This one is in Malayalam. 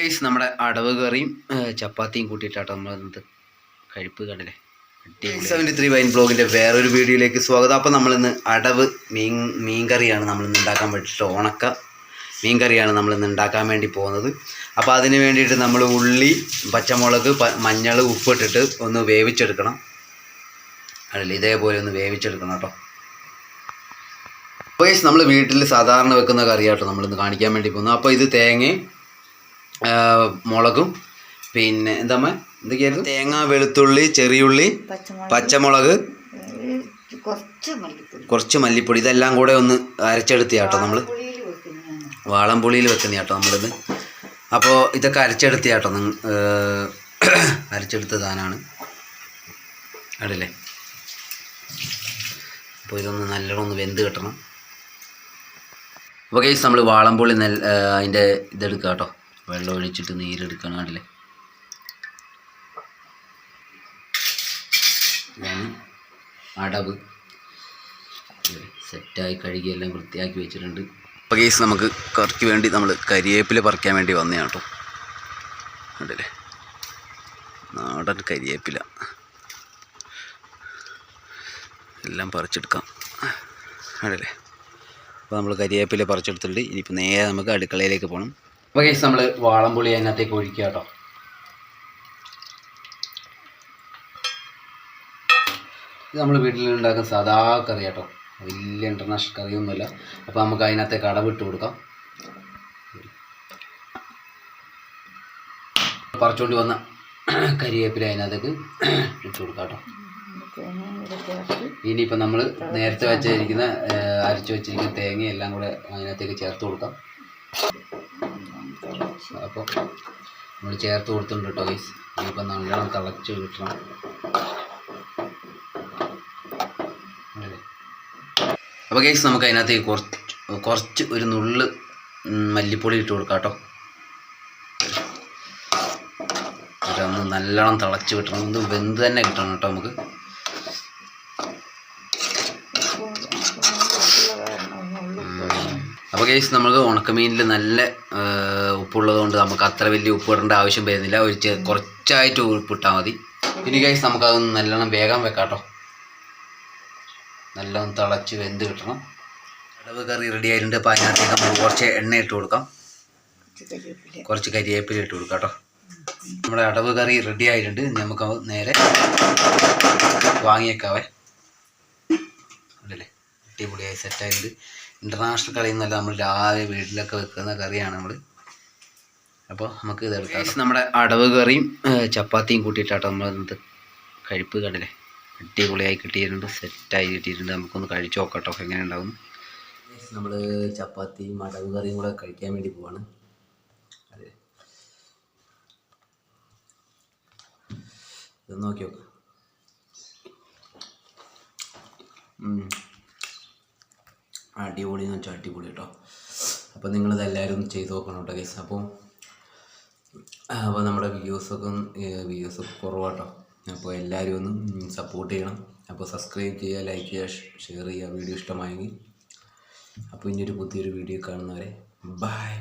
ഗൈസ് നമ്മുടെ അടവ് കറിയും ചപ്പാത്തിയും കൂട്ടിയിട്ടാട്ടോ നമ്മൾ ഇന്നത്തെ കഴിപ്പ് കണ്ടില്ലേ? സെവന്റി ത്രീ വൈൻ ബ്ലോഗിന്റെ വേറൊരു വീഡിയോയിലേക്ക് സ്വാഗതം. അപ്പോൾ നമ്മളിന്ന് അടവ് മീൻ മീൻ കറിയാണ് നമ്മളിന്ന് ഉണ്ടാക്കാൻ വേണ്ടിയിട്ട് ഉണക്ക മീൻ കറിയാണ് നമ്മളിന്ന് ഉണ്ടാക്കാൻ വേണ്ടി പോകുന്നത്. അപ്പോൾ അതിന് വേണ്ടിയിട്ട് നമ്മൾ ഉള്ളി പച്ചമുളക് മഞ്ഞൾ ഉപ്പ് ഇട്ടിട്ട് ഒന്ന് വേവിച്ചെടുക്കണം. അതിൽ ഇതേപോലെ ഒന്ന് വേവിച്ചെടുക്കണം കേട്ടോ. അപ്പോൾ നമ്മൾ വീട്ടിൽ സാധാരണ വെക്കുന്ന കറിയാട്ടോ നമ്മളിന്ന് കാണിക്കാൻ വേണ്ടി പോകുന്നു അപ്പോൾ ഇത് തേങ്ങയും മുളകും. പിന്നെ എന്താ? എന്തൊക്കെയായിരുന്നു? തേങ്ങ വെളുത്തുള്ളി ചെറിയുള്ളി പച്ചമുളക്. കുറച്ച് മല്ലിപ്പൊടി. ഇതെല്ലാം കൂടെ ഒന്ന് അരച്ചെടുത്ത കേട്ടോ നമ്മൾ വാളംപുളിയിൽ വെക്കുന്ന കേട്ടോ നമ്മളിത്. അപ്പോൾ ഇതൊക്കെ അരച്ചെടുത്ത കേട്ടോ നിങ്ങൾ അരച്ചെടുത്ത സാധനമാണ് അടല്ലേ അപ്പോൾ ഇതൊന്ന് നല്ലോണം ഒന്ന് വെന്ത് കിട്ടണം. അപ്പോൾ കേസ് നമ്മൾ വാളംപുളി നെൽ അതിന്റെ ഇതെടുക്കുക കേട്ടോ വെള്ളം ഒഴിച്ചിട്ട് നീരെടുക്കണം അല്ലേ അടവ്. സെറ്റായി കഴുകി എല്ലാം വൃത്തിയാക്കി വെച്ചിട്ടുണ്ട്. അപ്പോൾ കേസ് നമുക്ക് കറിക്ക് വേണ്ടി നമ്മൾ കരിയേപ്പില പറിക്കാൻ വേണ്ടി വന്നതാണ് കേട്ടോ. കണ്ടില്ലേ? നാടൻ കരിയേപ്പില. എല്ലാം പറിച്ചെടുക്കാം. കണ്ടില്ലേ? അപ്പോൾ നമ്മൾ കരിയേപ്പില പറിച്ചെടുത്തിട്ടുണ്ട്. ഇനിയിപ്പോൾ നേരെ നമുക്ക് അടുക്കളയിലേക്ക് പോകണം അപ്പോൾ കേസ് നമ്മൾ വാളംപുളി അതിനകത്തേക്ക് ഒഴിക്കുക കേട്ടോ. ഇത് നമ്മൾ വീട്ടിൽ ഉണ്ടാക്കുന്ന സാധാ കറി കേട്ടോ. വലിയ ഇന്റർനാഷണൽ കറിയൊന്നുമില്ല. അപ്പോൾ നമുക്ക് അതിനകത്തേക്ക് അടവിട്ട് കൊടുക്കാം. പറിച്ചുകൊണ്ട് വന്ന കരിവേപ്പില അതിനകത്തേക്ക് ഇട്ട് കൊടുക്കാം കേട്ടോ. ഇനിയിപ്പോൾ നമ്മൾ നേരത്തെ വെച്ചിരിക്കുന്ന അരച്ചു വെച്ചിരിക്കുന്ന തേങ്ങ എല്ലാം കൂടെ അതിനകത്തേക്ക് ചേർത്ത് കൊടുക്കാം. അപ്പോൾ നമ്മൾ ചേർത്ത് കൊടുത്തിട്ടുണ്ട് കേട്ടോ ഗൈസ് ഇനിയിപ്പോൾ നല്ലോണം തിളച്ച് കിട്ടണം. അപ്പോൾ ഗൈസ് നമുക്ക് അതിനകത്തേക്ക് കുറച്ച് കുറച്ച് ഒരു നുള്ള് മല്ലിപ്പൊടി ഇട്ട് കൊടുക്കാം കേട്ടോ. ഒന്ന് നല്ലോണം തിളച്ച് കിട്ടണം. ഇത് വെന്ത് തന്നെ കിട്ടണം കേട്ടോ നമുക്ക്. അപ്പോൾ കേസ് നമുക്ക് ഉണക്കമീനിൽ നല്ല ഉപ്പുള്ളത് കൊണ്ട് നമുക്ക് അത്ര വലിയ ഉപ്പ് ഇടേണ്ട ആവശ്യം വരുന്നില്ല. ഒരു കുറച്ചായിട്ട് ഉപ്പിട്ടാൽ മതി. ഇനി കേസ് നമുക്കത് നല്ലോണം വേഗം വെക്കാട്ടോ. കേട്ടോ നല്ലോണം തിളച്ച് വെന്ത് കിട്ടണം. അടവ് കറി റെഡി ആയിട്ടുണ്ട്. അപ്പോൾ അതിനകത്തേക്ക് നമുക്ക് കുറച്ച് എണ്ണ ഇട്ട് കൊടുക്കാം. കുറച്ച് കരിവേപ്പില ഇട്ട് കൊടുക്കാം കേട്ടോ. നമ്മുടെ അടവ് കറി റെഡി ആയിട്ടുണ്ട്. നമുക്ക് നേരെ വാങ്ങിയേക്കാവേ. ഉണ്ടല്ലേ അടിപൊളിയായി സെറ്റായിട്ടുണ്ട് ഇന്റർനാഷണൽ കളി എന്നല്ല നമ്മൾ രാവിലെ വീട്ടിലൊക്കെ വെക്കുന്ന കറിയാണ് നമ്മൾ അപ്പോൾ നമുക്ക് ഇത് എടുക്കാം. നമ്മുടെ അടവ് കറിയും ചപ്പാത്തിയും കൂട്ടിയിട്ടാട്ടോ നമ്മൾ ഇന്നത്തെ കഴിപ്പ് കണ്ടില്ലേ? അടിപൊളിയായി കിട്ടിയിട്ടുണ്ട് സെറ്റായി കിട്ടിയിട്ടുണ്ട്. നമുക്കൊന്ന് കഴിച്ച് നോക്കട്ടോ എങ്ങനെ ഉണ്ടാവും നമ്മൾ ചപ്പാത്തിയും അടവ് കറിയും കൂടെ കഴിക്കാൻ വേണ്ടി പോവാണ്. അതെ. ഇത് നോക്കി നോക്കാം. അടിപൊളി എന്ന് വെച്ചാൽ അടിപൊളി കേട്ടോ. അപ്പോൾ നിങ്ങളിത് എല്ലാവരും ചെയ്ത് നോക്കണം കേട്ടോ ഗൈസ് അപ്പോൾ അപ്പോൾ നമ്മുടെ വ്യൂസൊക്കെ വ്യൂസൊക്കെ കുറവാട്ടോ. അപ്പോൾ എല്ലാവരും ഒന്ന് സപ്പോർട്ട് ചെയ്യണം. അപ്പോൾ സബ്സ്ക്രൈബ് ചെയ്യുക ലൈക്ക് ചെയ്യുക ഷെയർ ചെയ്യുക വീഡിയോ ഇഷ്ടമായെങ്കിൽ. അപ്പോൾ ഇനിയൊരു പുതിയൊരു വീഡിയോ കാണുന്നവരെ ബൈ